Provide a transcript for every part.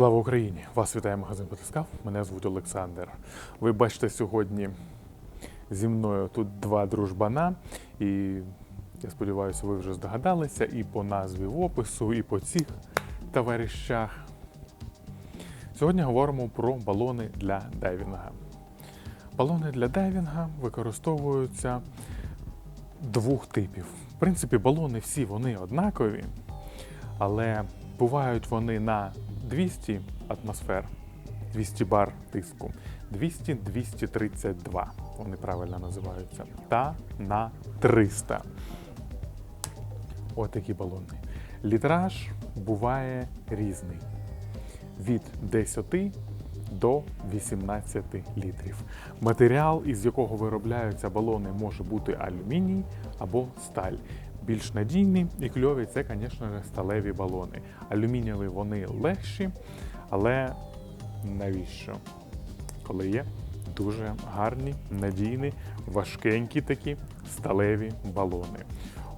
Слава Україні! Вас вітає магазин Потискав. Мене звуть Олександр. Ви бачите сьогодні зі мною тут два дружбана, і я сподіваюся, ви вже здогадалися і по назві в опису, і по цих товаришах. Сьогодні говоримо про балони для дайвінга. Балони для дайвінга використовуються двох типів. В принципі, балони всі вони однакові, але бувають вони на 200 атмосфер, 200 бар тиску, 200-232, вони правильно називаються, та на 300. Отакі балони. Літраж буває різний. Від 10 до 18 літрів. Матеріал, із якого виробляються балони, може бути алюміній або сталь. Більш надійні і кльові це, звісно, сталеві балони. Алюмінієві вони легші, але навіщо? Коли є дуже гарні, надійні, важкенькі такі сталеві балони.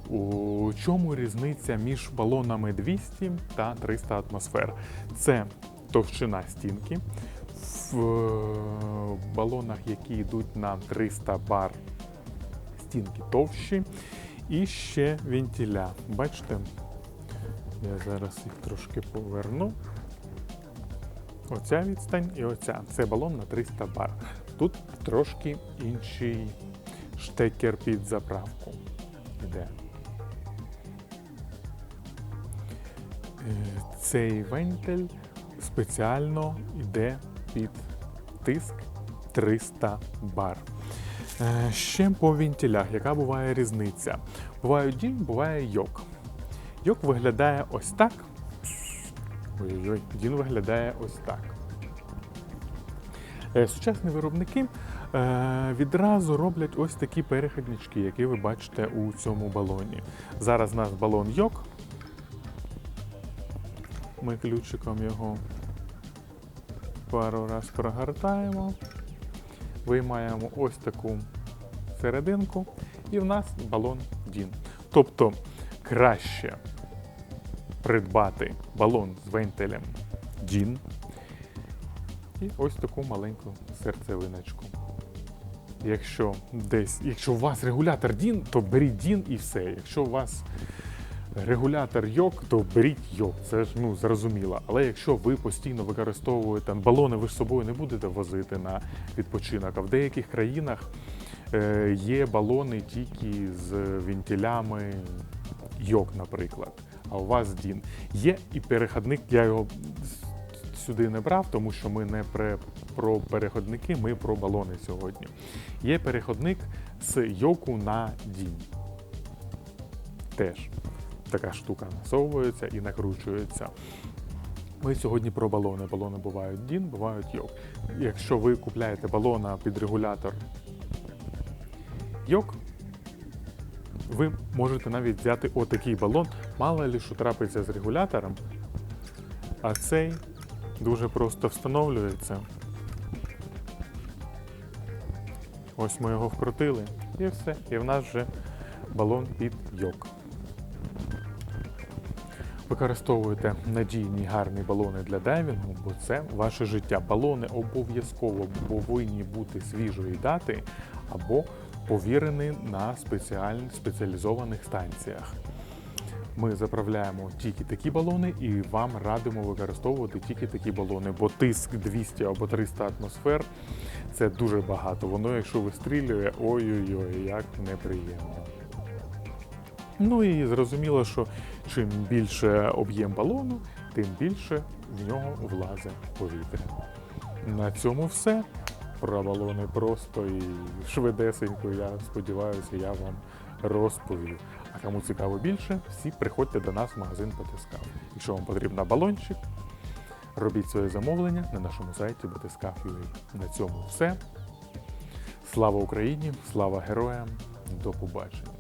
У чому різниця між балонами 200 та 300 атмосфер? Це товщина стінки. В е, балонах, які йдуть на 300 бар, стінки товщі. І ще вентиля. Бачите? Я зараз їх трошки поверну. Оця відстань і оця. Це балон на 300 бар. Тут трошки інший штекер під заправку. Іде. Е, Цей вентиль спеціально йде під тиск 300 бар. Е, Ще по вентилях, яка буває різниця? Буває дін, буває йок. Йок виглядає ось так. Ой-ой-ой, дін виглядає ось так. Е, Сучасні виробники е, відразу роблять ось такі переходнички, які ви бачите у цьому балоні. Зараз у нас балон йок. Ми ключиком його пару раз прогортаємо. Виймаємо ось таку серединку, і в нас балон Дін. Тобто краще придбати балон з вентилем Дін і ось таку маленьку серцевиночку. Якщо десь, якщо у вас регулятор Дін, то беріть Дін і все. Якщо у вас регулятор йок, то беріть йок, це ж ну зрозуміло. Але якщо ви постійно використовуєте балони, ви з собою не будете возити на відпочинок. А в деяких країнах е, є балони тільки з вентилями йок, наприклад. А у вас дін. Є і переходник, я його сюди не брав, тому що ми не про, про переходники, ми про балони сьогодні. Є переходник з йоку на дін. Теж така штука насовується і накручується. Ми сьогодні про балони. Балони бувають дін, бувають йок. Якщо ви купляєте балона під регулятор йок, ви можете навіть взяти отакий балон. Мало ли що трапиться з регулятором, а цей дуже просто встановлюється. Ось ми його вкрутили і все. І в нас вже балон під йок. Використовуйте надійні гарні балони для дайвінгу, бо це ваше життя. Балони обов'язково повинні бути свіжої дати або повірені на спеціаль... спеціалізованих станціях. Ми заправляємо тільки такі балони і вам радимо використовувати тільки такі балони, бо тиск 200 або 300 атмосфер це дуже багато. Воно, якщо вистрілює, ой-ой-ой, як неприємно. Ну і зрозуміло, що чим більше об'єм балону, тим більше в нього влазить повітря. На цьому все. Про балони просто і швидесенько, я сподіваюся, я вам розповів. А кому цікаво більше, всі приходьте до нас в магазин Батискав. Якщо вам потрібен балончик, робіть своє замовлення на нашому сайті Батискав.ua. На цьому все. Слава Україні, слава героям, до побачення.